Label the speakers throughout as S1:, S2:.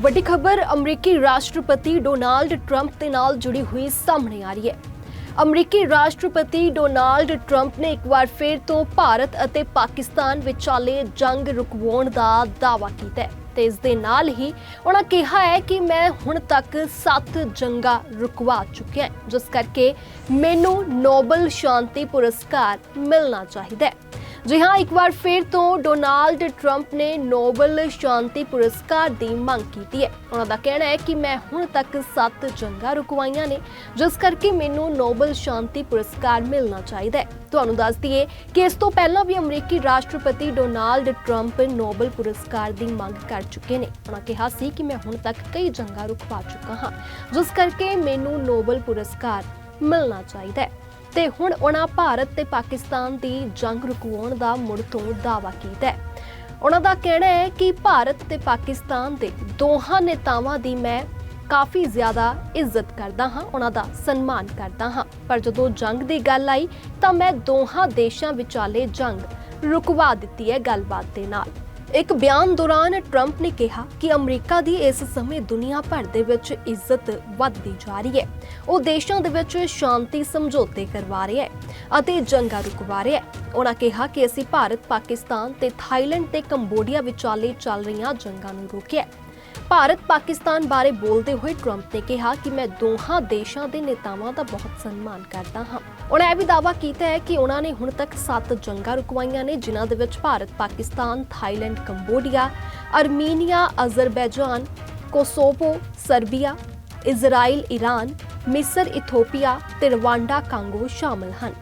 S1: ਵੱਡੀ ਖਬਰ, ਅਮਰੀਕੀ ਰਾਸ਼ਟਰਪਤੀ ਡੋਨਾਲਡ ਟਰੰਪ ਦੇ ਨਾਲ ਜੁੜੀ ਹੋਈ ਸਾਹਮਣੇ ਆ ਰਹੀ ਹੈ। ਅਮਰੀਕੀ ਰਾਸ਼ਟਰਪਤੀ ਡੋਨਾਲਡ ਟਰੰਪ ਨੇ ਇੱਕ ਵਾਰ ਫਿਰ ਤੋਂ ਭਾਰਤ ਅਤੇ ਪਾਕਿਸਤਾਨ ਵਿਚਾਲੇ ਜੰਗ ਰੁਕਵਾਉਣ ਦਾ ਦਾਅਵਾ ਕੀਤਾ ਹੈ ਤੇ ਇਸ ਦੇ ਨਾਲ ਹੀ ਉਹਨਾਂ ਕਿਹਾ ਹੈ ਕਿ ਮੈਂ ਹੁਣ ਤੱਕ 7 ਜੰਗਾਂ ਰੁਕਵਾ ਚੁੱਕਿਆ ਜਿਸ ਕਰਕੇ ਮੈਨੂੰ ਨੋਬਲ ਸ਼ਾਂਤੀ ਪੁਰਸਕਾਰ ਮਿਲਣਾ ਚਾਹੀਦਾ ਹੈ। ਜੀ ਹਾਂ, ਇੱਕ ਵਾਰ ਫਿਰ ਤੋਂ ਡੋਨਾਲਡ ਟਰੰਪ ਨੇ ਨੋਬਲ ਸ਼ਾਂਤੀ ਪੁਰਸਕਾਰ ਦੀ ਮੰਗ ਕੀਤੀ ਹੈ। ਉਹਨਾਂ ਦਾ ਕਹਿਣਾ ਹੈ ਕਿ ਮੈਂ ਹੁਣ ਤੱਕ 7 ਜੰਗਾਂ ਰੁਕਵਾਈਆਂ ਨੇ, ਜਿਸ ਕਰਕੇ ਮੈਨੂੰ ਨੋਬਲ ਸ਼ਾਂਤੀ ਪੁਰਸਕਾਰ ਮਿਲਣਾ ਚਾਹੀਦਾ ਹੈ। ਤੁਹਾਨੂੰ ਦੱਸ ਦਈਏ ਕਿ ਇਸ ਤੋਂ ਪਹਿਲਾਂ ਵੀ ਅਮਰੀਕੀ ਰਾਸ਼ਟਰਪਤੀ ਡੋਨਾਲਡ ਟਰੰਪ ਨੋਬਲ ਪੁਰਸਕਾਰ ਦੀ ਮੰਗ ਕਰ ਚੁੱਕੇ ਨੇ। ਉਹਨਾਂ ਕਿਹਾ ਸੀ ਕਿ ਮੈਂ ਹੁਣ ਤੱਕ ਕਈ ਜੰਗਾਂ ਰੁਕਵਾ ਚੁੱਕਾ ਹਾਂ, ਜਿਸ ਕਰਕੇ ਮੈਨੂੰ ਨੋਬਲ ਪੁਰਸਕਾਰ ਮਿਲਣਾ ਚਾਹੀਦਾ ਹੈ। ਤੇ ਹੁਣ ਉਹਨਾਂ ਭਾਰਤ ਤੇ ਪਾਕਿਸਤਾਨ ਦੀ ਜੰਗ ਰੁਕਵਾਉਣ ਦਾ ਮੁੜ ਤੋਂ ਦਾਅਵਾ ਕੀਤਾ ਹੈ। ਉਹਨਾਂ ਦਾ ਕਹਿਣਾ ਹੈ ਕਿ ਭਾਰਤ ਤੇ ਪਾਕਿਸਤਾਨ ਦੇ ਦੋਹਾਂ ਨੇਤਾਵਾਂ ਦੀ ਮੈਂ ਕਾਫੀ ਜ਼ਿਆਦਾ ਇੱਜ਼ਤ ਕਰਦਾ ਹਾਂ, ਉਹਨਾਂ ਦਾ ਸਨਮਾਨ ਕਰਦਾ ਹਾਂ। ਪਰ ਜਦੋਂ ਜੰਗ ਦੀ ਗੱਲ ਆਈ ਤਾਂ ਮੈਂ ਦੋਹਾਂ ਦੇਸ਼ਾਂ ਵਿਚਾਲੇ ਜੰਗ ਰੁਕਵਾ ਦਿੱਤੀ ਹੈ ਗੱਲਬਾਤ ਦੇ ਨਾਲ। ਇੱਕ ਬਿਆਨ ਦੌਰਾਨ ਟਰੰਪ ਨੇ ਕਿਹਾ ਕਿ ਅਮਰੀਕਾ ਦੀ ਇਸ ਸਮੇਂ ਦੁਨੀਆ ਭਰ ਦੇ ਵਿੱਚ ਇੱਜ਼ਤ ਵੱਧਦੀ ਜਾ ਰਹੀ ਹੈ। ਉਹ ਦੇਸ਼ਾਂ ਦੇ ਵਿੱਚ ਸ਼ਾਂਤੀ ਸਮਝੌਤੇ ਕਰਵਾ ਰਿਹਾ ਹੈ ਅਤੇ ਜੰਗਾਂ ਰੁਕਵਾ ਰਿਹਾ ਹੈ। ਉਹਨਾਂ ਕਿਹਾ ਕਿ ਅਸੀਂ ਭਾਰਤ, ਪਾਕਿਸਤਾਨ ਤੇ ਥਾਈਲੈਂਡ ਤੇ ਕੰਬੋਡੀਆ ਵਿਚਾਲੇ ਚੱਲ ਰਹੀਆਂ ਜੰਗਾਂ ਨੂੰ ਰੋਕਿਆ ਭਾਰਤ, ਪਾਕਿਸਤਾਨ ਬਾਰੇ ਬੋਲਦੇ ਹੋਏ ਟਰੰਪ ਨੇ ਕਿਹਾ ਕਿ ਮੈਂ ਦੋਹਾਂ ਦੇਸ਼ਾਂ ਦੇ ਨੇਤਾਵਾਂ ਦਾ ਬਹੁਤ ਸਨਮਾਨ ਕਰਦਾ ਹਾਂ। ਉਹਨਾਂ ਇਹ ਵੀ ਦਾਅਵਾ ਕੀਤਾ ਹੈ ਕਿ ਉਹਨਾਂ ਨੇ ਹੁਣ ਤੱਕ 7 ਜੰਗਾਂ ਰੁਕਵਾਈਆਂ ਨੇ, ਜਿਨ੍ਹਾਂ ਦੇ ਵਿੱਚ Bharat, Pakistan, Thailand, Cambodia, Armenia, Azerbaijan, Kosovo, Serbia, Israel Iran ਮਿਸਰ, ਇਥੋਪੀਆ ਤੇ ਰਵਾਂਡਾ ਕਾਂਗੋ ਸ਼ਾਮਲ ਹਨ।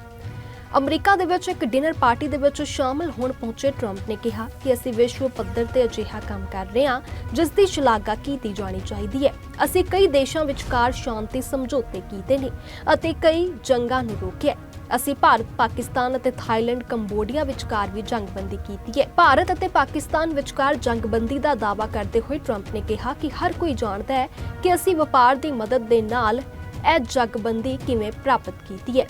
S1: ਅਮਰੀਕਾ ਦੇ ਵਿੱਚ ਇੱਕ ਡਿਨਰ ਪਾਰਟੀ ਦੇ ਵਿੱਚ ਸ਼ਾਮਲ ਹੋਣ ਪਹੁੰਚੇ ਟਰੰਪ ਨੇ ਕਿਹਾ ਕਿ ਅਸੀਂ ਵਿਸ਼ਵ ਪੱਧਰ ਤੇ ਅਜਿਹਾ ਕੰਮ ਕਰ ਰਹੇ ਹਾਂ, ਜਿਸ ਦੀ ਸ਼ਲਾਘਾ ਕੀਤੀ ਜਾਣੀ ਚਾਹੀਦੀ ਹੈ। ਅਸੀਂ ਕਈ ਦੇਸ਼ਾਂ ਵਿਚਕਾਰ ਸ਼ਾਂਤੀ, ਸਮਝੌਤੇ ਕੀਤੇ ਨੇ ਅਤੇ ਕਈ ਜੰਗਾਂ ਨੂੰ ਰੋਕਿਆ ਅਸੀਂ ਭਾਰਤ, ਪਾਕਿਸਤਾਨ ਅਤੇ ਥਾਈਲੈਂਡ, ਕੰਬੋਡੀਆ ਵਿਚਕਾਰ ਵੀ ਜੰਗਬੰਦੀ ਕੀਤੀ ਹੈ। ਭਾਰਤ ਅਤੇ ਪਾਕਿਸਤਾਨ ਵਿਚਕਾਰ ਜੰਗਬੰਦੀ ਦਾ ਦਾਅਵਾ ਕਰਦੇ ਹੋਏ ਟਰੰਪ ਨੇ ਕਿਹਾ ਕਿ ਹਰ ਕੋਈ ਜਾਣਦਾ ਹੈ ਕਿ ਅਸੀਂ ਵਪਾਰ ਦੀ ਮਦਦ ਦੇ ਨਾਲ ਇਹ ਜੰਗਬੰਦੀ ਕਿਵੇਂ ਪ੍ਰਾਪਤ ਕੀਤੀ ਹੈ।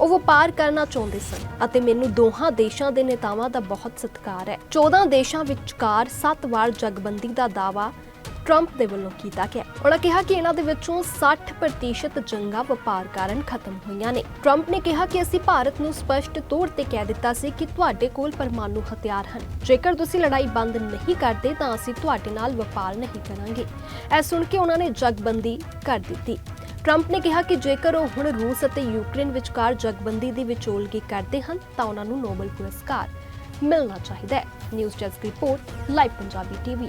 S1: ਉਹ ਵਪਾਰ ਕਰਨਾ ਚਾਹੁੰਦੇ ਸਨ ਅਤੇ ਮੈਨੂੰ ਦੋਹਾਂ ਦੇਸ਼ਾਂ ਦੇ ਨੇਤਾਵਾਂ ਦਾ ਬਹੁਤ ਸਤਿਕਾਰ ਹੈ। 14 ਦੇਸ਼ਾਂ ਵਿਚਕਾਰ 7 ਵਾਰ ਜਗਬੰਦੀ ਦਾ ਦਾਅਵਾ ਟਰੰਪ ਦੇ ਵੱਲੋਂ ਕੀਤਾ ਗਿਆ। ਉਹਨਾਂ ਕਿਹਾ ਕਿ ਇਹਨਾਂ ਦੇ ਵਿੱਚੋਂ 60% ਜੰਗਾਂ ਵਪਾਰ ਕਾਰਨ ਖਤਮ ਹੋਈਆਂ ਨੇ। ਟਰੰਪ ਨੇ ਕਿਹਾ ਕਿ ਅਸੀਂ ਭਾਰਤ ਨੂੰ ਸਪਸ਼ਟ ਤੌਰ ਤੇ ਕਹਿ ਦਿੱਤਾ ਸੀ ਕਿ ਤੁਹਾਡੇ ਕੋਲ ਪਰਮਾਣੂ ਹਥਿਆਰ ਹਨ। ਜੇਕਰ ਤੁਸੀਂ ਲੜਾਈ ਬੰਦ ਨਹੀਂ ਕਰਦੇ ਤਾਂ ਅਸੀਂ ਤੁਹਾਡੇ ਨਾਲ ਵਪਾਰ ਨਹੀਂ ਕਰਾਂਗੇ। ਇਹ ਸੁਣ ਕੇ ਉਹਨਾਂ ਨੇ ਜਗਬੰਦੀ ਕਰ ਦਿੱਤੀ। ਟਰੰਪ ਨੇ ਕਿਹਾ ਕਿ ਜੇਕਰ ਉਹ ਹੁਣ ਰੂਸ ਅਤੇ ਯੂਕਰੇਨ ਵਿਚਕਾਰ ਜਗਬੰਦੀ ਦੀ ਵਿਚੋਲਗੀ ਕਰਦੇ ਹਨ, ਤਾਂ ਉਹਨਾਂ ਨੂੰ ਨੋਬਲ ਪੁਰਸਕਾਰ ਮਿਲਣਾ ਚਾਹੀਦਾ ਹੈ। News desk report, live Punjabi TV.